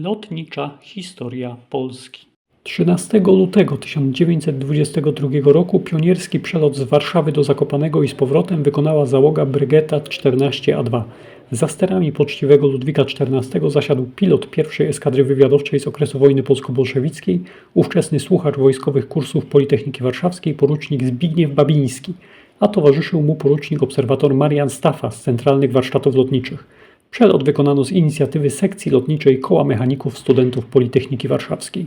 Lotnicza historia Polski 13 lutego 1922 roku pionierski przelot z Warszawy do Zakopanego i z powrotem wykonała załoga Brygeta 14A2. Za sterami poczciwego Ludwika XIV zasiadł pilot pierwszej eskadry wywiadowczej z okresu wojny polsko-bolszewickiej, ówczesny słuchacz wojskowych kursów Politechniki Warszawskiej, porucznik Zbigniew Babiński, a towarzyszył mu porucznik obserwator Marian Stafa z Centralnych Warsztatów Lotniczych. Przelot wykonano z inicjatywy sekcji lotniczej Koła Mechaników Studentów Politechniki Warszawskiej.